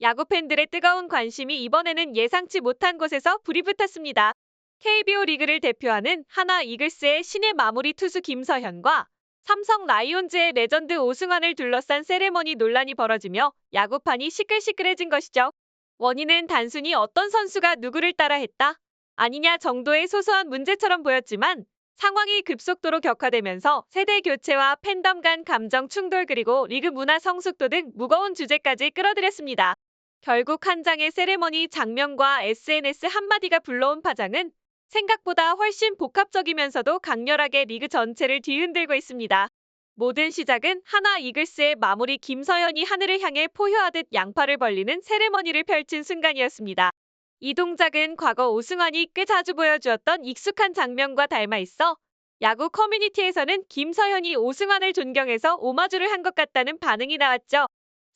야구 팬들의 뜨거운 관심이 이번에는 예상치 못한 곳에서 불이 붙었습니다. KBO 리그를 대표하는 하나 이글스의 신의 마무리 투수 김서현과 삼성 라이온즈의 레전드 오승환을 둘러싼 세레머니 논란이 벌어지며 야구판이 시끌시끌해진 것이죠. 원인은 단순히 어떤 선수가 누구를 따라 했다 아니냐 정도의 소소한 문제처럼 보였지만 상황이 급속도로 격화되면서 세대 교체와 팬덤 간 감정 충돌 그리고 리그 문화 성숙도 등 무거운 주제까지 끌어들였습니다. 결국 한 장의 세레머니 장면과 SNS 한마디가 불러온 파장은 생각보다 훨씬 복합적이면서도 강렬하게 리그 전체를 뒤흔들고 있습니다. 모든 시작은 하나 이글스의 마무리 김서현이 하늘을 향해 포효하듯 양팔을 벌리는 세레머니를 펼친 순간이었습니다. 이 동작은 과거 오승환이 꽤 자주 보여주었던 익숙한 장면과 닮아 있어 야구 커뮤니티에서는 김서현이 오승환을 존경해서 오마주를 한 것 같다는 반응이 나왔죠.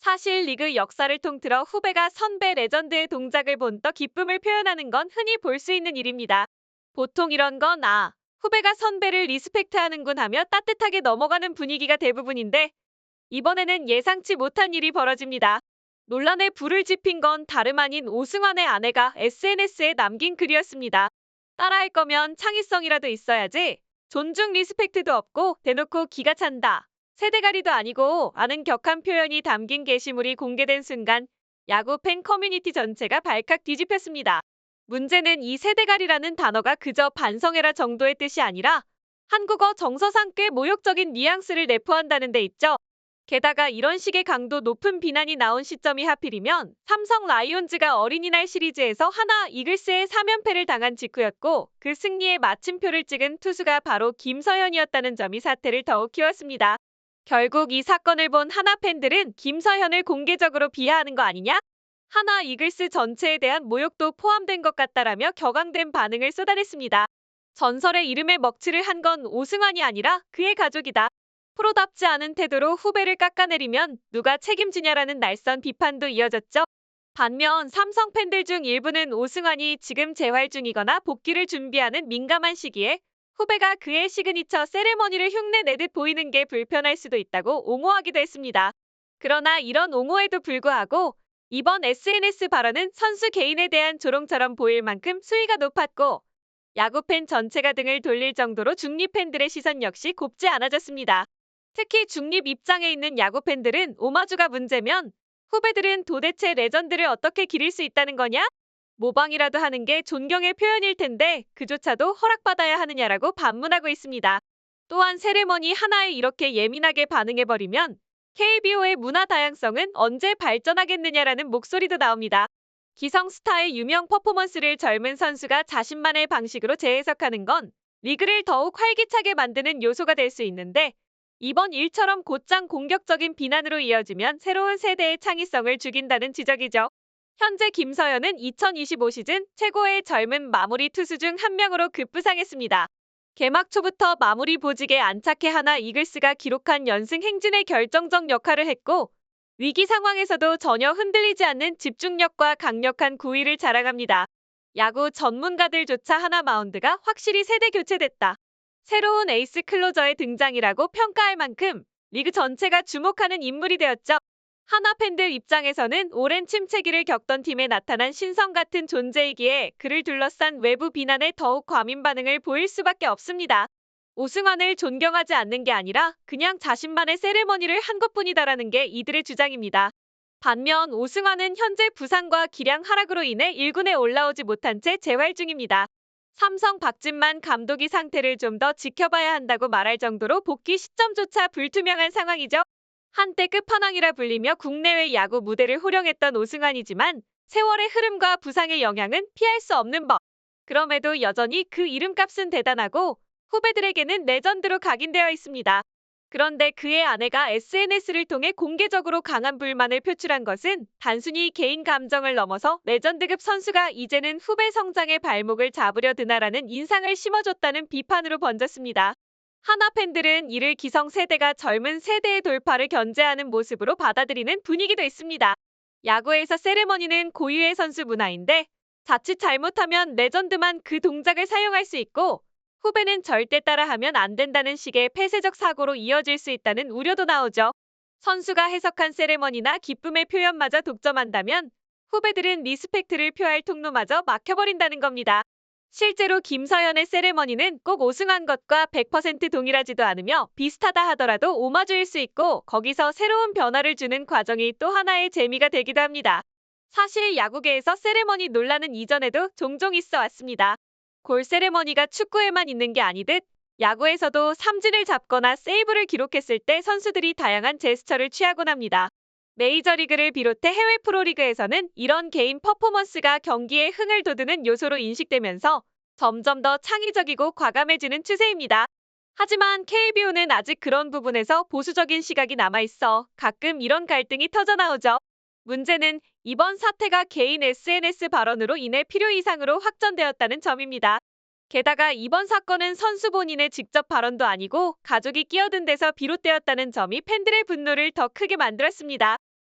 사실 리그 역사를 통틀어 후배가 선배 레전드의 동작을 본더 기쁨을 표현하는 건 흔히 볼 수 있는 일입니다. 보통 이런 건 아, 후배가 선배를 리스펙트하는군 하며 따뜻하게 넘어가는 분위기가 대부분인데 이번에는 예상치 못한 일이 벌어집니다. 논란에 불을 지핀 건 다름 아닌 오승환의 아내가 SNS에 남긴 글이었습니다. 따라할 거면 창의성이라도 있어야지. 존중 리스펙트도 없고 대놓고 기가 찬다. 세대가리도 아니고 아는 격한 표현이 담긴 게시물이 공개된 순간 야구 팬 커뮤니티 전체가 발칵 뒤집혔습니다. 문제는 이 세대가리라는 단어가 그저 반성해라 정도의 뜻이 아니라 한국어 정서상 꽤 모욕적인 뉘앙스를 내포한다는 데 있죠. 게다가 이런 식의 강도 높은 비난이 나온 시점이 하필이면 삼성 라이온즈가 어린이날 시리즈에서 하나 이글스의 3연패를 당한 직후였고 그 승리에 마침표를 찍은 투수가 바로 김서현이었다는 점이 사태를 더욱 키웠습니다. 결국 이 사건을 본 하나 팬들은 김서현을 공개적으로 비하하는 거 아니냐? 하나 이글스 전체에 대한 모욕도 포함된 것 같다라며 격앙된 반응을 쏟아냈습니다. 전설의 이름에 먹칠을 한 건 오승환이 아니라 그의 가족이다. 프로답지 않은 태도로 후배를 깎아내리면 누가 책임지냐라는 날선 비판도 이어졌죠. 반면 삼성 팬들 중 일부는 오승환이 지금 재활 중이거나 복귀를 준비하는 민감한 시기에 후배가 그의 시그니처 세레머니를 흉내내듯 보이는 게 불편할 수도 있다고 옹호하기도 했습니다. 그러나 이런 옹호에도 불구하고 이번 SNS 발언은 선수 개인에 대한 조롱처럼 보일 만큼 수위가 높았고 야구팬 전체가 등을 돌릴 정도로 중립 팬들의 시선 역시 곱지 않아졌습니다. 특히 중립 입장에 있는 야구팬들은 오마주가 문제면 후배들은 도대체 레전드를 어떻게 기릴 수 있다는 거냐? 모방이라도 하는 게 존경의 표현일 텐데 그조차도 허락받아야 하느냐라고 반문하고 있습니다. 또한 세레머니 하나에 이렇게 예민하게 반응해버리면 KBO의 문화 다양성은 언제 발전하겠느냐라는 목소리도 나옵니다. 기성 스타의 유명 퍼포먼스를 젊은 선수가 자신만의 방식으로 재해석하는 건 리그를 더욱 활기차게 만드는 요소가 될 수 있는데 이번 일처럼 곧장 공격적인 비난으로 이어지면 새로운 세대의 창의성을 죽인다는 지적이죠. 현재 김서연은 2025 시즌 최고의 젊은 마무리 투수 중 한 명으로 급부상했습니다. 개막 초부터 마무리 보직에 안착해 하나 이글스가 기록한 연승 행진의 결정적 역할을 했고 위기 상황에서도 전혀 흔들리지 않는 집중력과 강력한 구위를 자랑합니다. 야구 전문가들조차 하나 마운드가 확실히 세대 교체됐다. 새로운 에이스 클로저의 등장이라고 평가할 만큼 리그 전체가 주목하는 인물이 되었죠. 하나 팬들 입장에서는 오랜 침체기를 겪던 팀에 나타난 신성 같은 존재이기에 그를 둘러싼 외부 비난에 더욱 과민 반응을 보일 수밖에 없습니다. 오승환을 존경하지 않는 게 아니라 그냥 자신만의 세레머니를 한 것뿐이다라는 게 이들의 주장입니다. 반면 오승환은 현재 부상과 기량 하락으로 인해 1군에 올라오지 못한 채 재활 중입니다. 삼성 박진만 감독이 상태를 좀 더 지켜봐야 한다고 말할 정도로 복귀 시점조차 불투명한 상황이죠. 한때 끝판왕이라 불리며 국내외 야구 무대를 호령했던 오승환이지만 세월의 흐름과 부상의 영향은 피할 수 없는 법. 그럼에도 여전히 그 이름값은 대단하고 후배들에게는 레전드로 각인되어 있습니다. 그런데 그의 아내가 SNS를 통해 공개적으로 강한 불만을 표출한 것은 단순히 개인 감정을 넘어서 레전드급 선수가 이제는 후배 성장의 발목을 잡으려 드나라는 인상을 심어줬다는 비판으로 번졌습니다. 하나 팬들은 이를 기성세대가 젊은 세대의 돌파를 견제하는 모습으로 받아들이는 분위기도 있습니다. 야구에서 세레머니는 고유의 선수 문화인데 자칫 잘못하면 레전드만 그 동작을 사용할 수 있고 후배는 절대 따라하면 안 된다는 식의 폐쇄적 사고로 이어질 수 있다는 우려도 나오죠. 선수가 해석한 세레머니나 기쁨의 표현마저 독점한다면 후배들은 리스펙트를 표할 통로마저 막혀버린다는 겁니다. 실제로 김서현의 세레머니는 꼭 우승한 것과 100% 동일하지도 않으며 비슷하다 하더라도 오마주일 수 있고 거기서 새로운 변화를 주는 과정이 또 하나의 재미가 되기도 합니다. 사실 야구계에서 세레머니 논란은 이전에도 종종 있어 왔습니다. 골 세레머니가 축구에만 있는 게 아니듯 야구에서도 삼진을 잡거나 세이브를 기록했을 때 선수들이 다양한 제스처를 취하곤 합니다. 메이저리그를 비롯해 해외 프로리그에서는 이런 개인 퍼포먼스가 경기에 흥을 돋우는 요소로 인식되면서 점점 더 창의적이고 과감해지는 추세입니다. 하지만 KBO는 아직 그런 부분에서 보수적인 시각이 남아있어 가끔 이런 갈등이 터져나오죠. 문제는 이번 사태가 개인 SNS 발언으로 인해 필요 이상으로 확전되었다는 점입니다. 게다가 이번 사건은 선수 본인의 직접 발언도 아니고 가족이 끼어든 데서 비롯되었다는 점이 팬들의 분노를 더 크게 만들었습니다.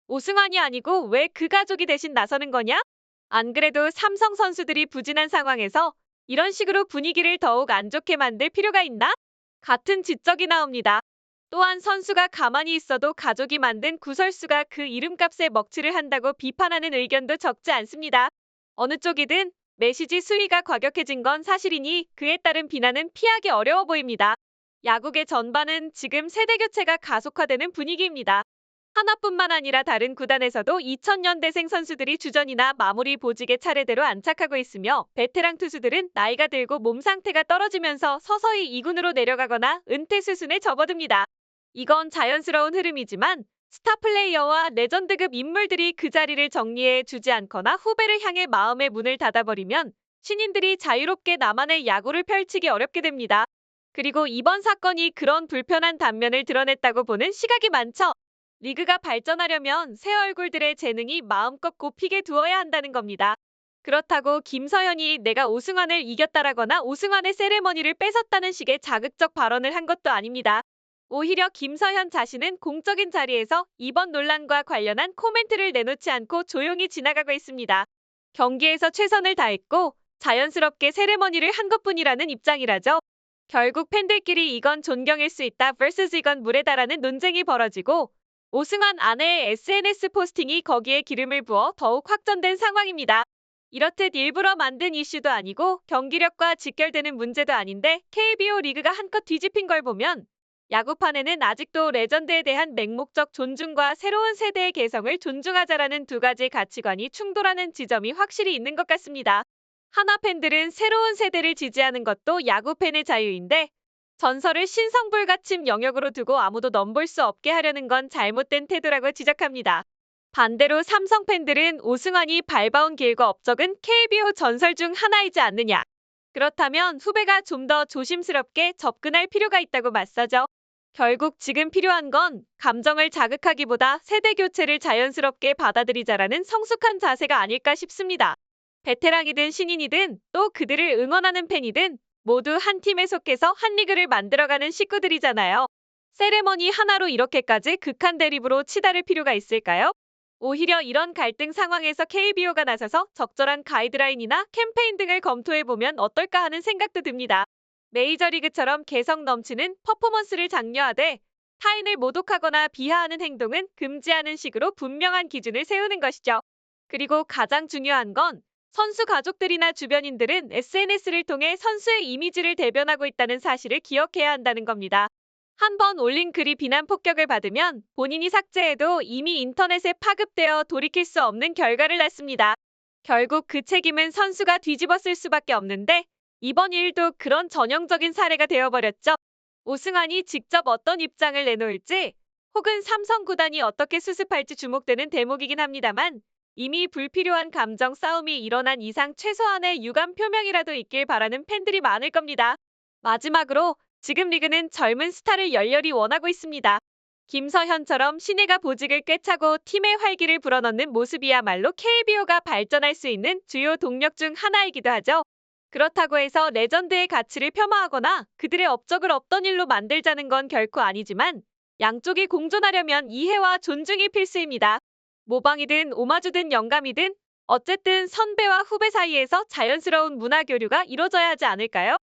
오승환이 아니고 왜 그 가족이 대신 나서는 거냐? 안 그래도 삼성 선수들이 부진한 상황에서 이런 식으로 분위기를 더욱 안 좋게 만들 필요가 있나? 같은 지적이 나옵니다. 또한 선수가 가만히 있어도 가족이 만든 구설수가 그 이름값에 먹칠을 한다고 비판하는 의견도 적지 않습니다. 어느 쪽이든 메시지 수위가 과격해진 건 사실이니 그에 따른 비난은 피하기 어려워 보입니다. 야구계 전반은 지금 세대 교체가 가속화되는 분위기입니다. 하나뿐만 아니라 다른 구단에서도 2000년대생 선수들이 주전이나 마무리 보직에 차례대로 안착하고 있으며 베테랑 투수들은 나이가 들고 몸 상태가 떨어지면서 서서히 2군으로 내려가거나 은퇴 수순에 접어듭니다. 이건 자연스러운 흐름이지만 스타 플레이어와 레전드급 인물들이 그 자리를 정리해 주지 않거나 후배를 향해 마음의 문을 닫아버리면 신인들이 자유롭게 나만의 야구를 펼치기 어렵게 됩니다. 그리고 이번 사건이 그런 불편한 단면을 드러냈다고 보는 시각이 많죠. 리그가 발전하려면 새 얼굴들의 재능이 마음껏 곱히게 두어야 한다는 겁니다. 그렇다고 김서현이 내가 오승환을 이겼다라거나 오승환의 세레머니를 뺏었다는 식의 자극적 발언을 한 것도 아닙니다. 오히려 김서현 자신은 공적인 자리에서 이번 논란과 관련한 코멘트를 내놓지 않고 조용히 지나가고 있습니다. 경기에서 최선을 다했고 자연스럽게 세레머니를 한 것뿐이라는 입장이라죠. 결국 팬들끼리 이건 존경일 수 있다 vs 이건 무례다라는 논쟁이 벌어지고 오승환 아내의 SNS 포스팅이 거기에 기름을 부어 더욱 확전된 상황입니다. 이렇듯 일부러 만든 이슈도 아니고 경기력과 직결되는 문제도 아닌데 KBO 리그가 한껏 뒤집힌 걸 보면 야구판에는 아직도 레전드에 대한 맹목적 존중과 새로운 세대의 개성을 존중하자라는 두 가지 가치관이 충돌하는 지점이 확실히 있는 것 같습니다. 하나 팬들은 새로운 세대를 지지하는 것도 야구 팬의 자유인데 전설을 신성불가침 영역으로 두고 아무도 넘볼 수 없게 하려는 건 잘못된 태도라고 지적합니다. 반대로 삼성 팬들은 오승환이 밟아온 길과 업적은 KBO 전설 중 하나이지 않느냐. 그렇다면 후배가 좀 더 조심스럽게 접근할 필요가 있다고 맞서죠. 결국 지금 필요한 건 감정을 자극하기보다 세대 교체를 자연스럽게 받아들이자라는 성숙한 자세가 아닐까 싶습니다. 베테랑이든 신인이든 또 그들을 응원하는 팬이든 모두 한 팀에 속해서 한 리그를 만들어가는 식구들이잖아요. 세레머니 하나로 이렇게까지 극한 대립으로 치달을 필요가 있을까요? 오히려 이런 갈등 상황에서 KBO가 나서서 적절한 가이드라인이나 캠페인 등을 검토해보면 어떨까 하는 생각도 듭니다. 메이저리그처럼 개성 넘치는 퍼포먼스를 장려하되 타인을 모독하거나 비하하는 행동은 금지하는 식으로 분명한 기준을 세우는 것이죠. 그리고 가장 중요한 건 선수 가족들이나 주변인들은 SNS를 통해 선수의 이미지를 대변하고 있다는 사실을 기억해야 한다는 겁니다. 한 번 올린 글이 비난 폭격을 받으면 본인이 삭제해도 이미 인터넷에 파급되어 돌이킬 수 없는 결과를 낳습니다. 결국 그 책임은 선수가 뒤집었을 수밖에 없는데 이번 일도 그런 전형적인 사례가 되어버렸죠. 오승환이 직접 어떤 입장을 내놓을지 혹은 삼성 구단이 어떻게 수습할지 주목되는 대목이긴 합니다만 이미 불필요한 감정 싸움이 일어난 이상 최소한의 유감 표명이라도 있길 바라는 팬들이 많을 겁니다. 마지막으로 지금 리그는 젊은 스타를 열렬히 원하고 있습니다. 김서현처럼 신예가 보직을 꿰차고 팀의 활기를 불어넣는 모습이야말로 KBO가 발전할 수 있는 주요 동력 중 하나이기도 하죠. 그렇다고 해서 레전드의 가치를 폄하하거나 그들의 업적을 없던 일로 만들자는 건 결코 아니지만 양쪽이 공존하려면 이해와 존중이 필수입니다. 모방이든 오마주든 영감이든 어쨌든 선배와 후배 사이에서 자연스러운 문화 교류가 이루어져야 하지 않을까요?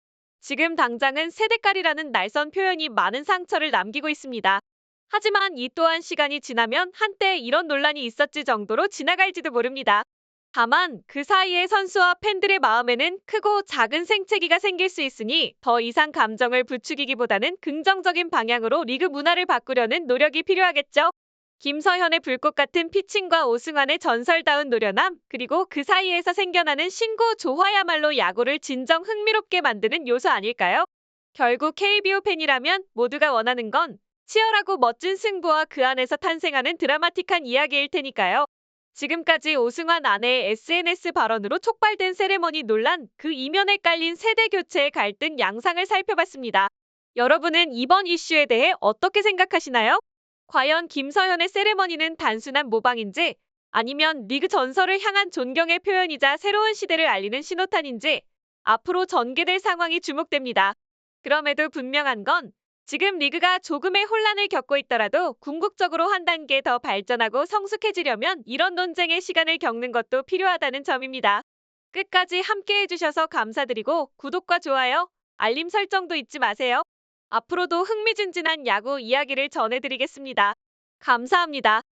지금 당장은 세대깔이라는 날선 표현이 많은 상처를 남기고 있습니다. 하지만 이 또한 시간이 지나면 한때 이런 논란이 있었지 정도로 지나갈지도 모릅니다. 다만 그 사이에 선수와 팬들의 마음에는 크고 작은 생채기가 생길 수 있으니 더 이상 감정을 부추기기보다는 긍정적인 방향으로 리그 문화를 바꾸려는 노력이 필요하겠죠. 김서현의 불꽃 같은 피칭과 오승환의 전설다운 노련함, 그리고 그 사이에서 생겨나는 신고 조화야말로 야구를 진정 흥미롭게 만드는 요소 아닐까요? 결국 KBO 팬이라면 모두가 원하는 건 치열하고 멋진 승부와 그 안에서 탄생하는 드라마틱한 이야기일 테니까요. 지금까지 오승환 아내의 SNS 발언으로 촉발된 세레머니 논란, 그 이면에 깔린 세대 교체의 갈등 양상을 살펴봤습니다. 여러분은 이번 이슈에 대해 어떻게 생각하시나요? 과연 김서현의 세레머니는 단순한 모방인지 아니면 리그 전설을 향한 존경의 표현이자 새로운 시대를 알리는 신호탄인지 앞으로 전개될 상황이 주목됩니다. 그럼에도 분명한 건 지금 리그가 조금의 혼란을 겪고 있더라도 궁극적으로 한 단계 더 발전하고 성숙해지려면 이런 논쟁의 시간을 겪는 것도 필요하다는 점입니다. 끝까지 함께 해주셔서 감사드리고 구독과 좋아요, 알림 설정도 잊지 마세요. 앞으로도 흥미진진한 야구 이야기를 전해드리겠습니다. 감사합니다.